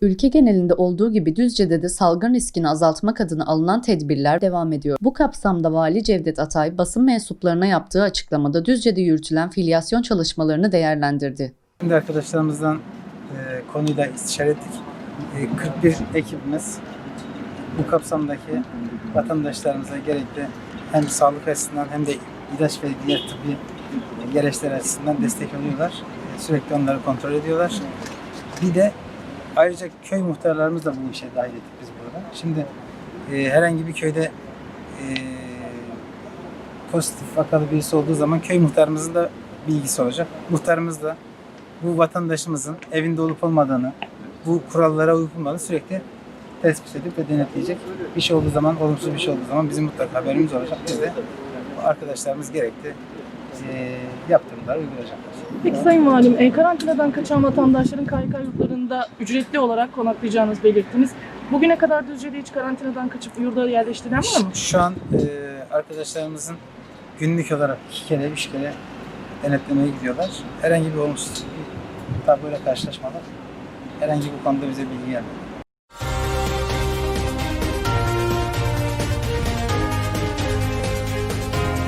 Ülke genelinde olduğu gibi Düzce'de de salgın riskini azaltmak adına alınan tedbirler devam ediyor. Bu kapsamda Vali Cevdet Atay basın mensuplarına yaptığı açıklamada Düzce'de yürütülen filyasyon çalışmalarını değerlendirdi. Şimdi arkadaşlarımızdan e, konuyu da istişare ettik. E, 41 ekibimiz bu kapsamdaki vatandaşlarımıza gerekli hem sağlık açısından hem de ilaç ve diğer tıbbi gereçler açısından destek oluyorlar. E, sürekli onları kontrol ediyorlar. Bir de ayrıca köy muhtarlarımız da bu işe dahil ettik biz burada. Şimdi e, herhangi bir köyde e, pozitif vakalı birisi olduğu zaman köy muhtarımızın da bilgisi olacak. Muhtarımız da bu vatandaşımızın evinde olup olmadığını, bu kurallara uyup olmadığını sürekli tespit edip ve denetleyecek. Bir şey olduğu zaman, olumsuz bir şey olduğu zaman bizim mutlaka haberimiz olacak. Biz de arkadaşlarımız gerekli eee yaptırımları uygulayacaklar. Peki Sayın Valim, e, karantinadan kaçan vatandaşların KYK yurtlarında ücretli olarak konaklayacağınızı belirttiniz. Bugüne kadar Düzce'de hiç karantinadan kaçıp yurda yerleştiren var mı? Şu an eee, arkadaşlarımızın günlük olarak iki kere, üç kere denetlemeye gidiyorlar. Herhangi bir olumsuz bir tabloyla karşılaşmadık. Herhangi bir konuda bize bilgi gelmedi.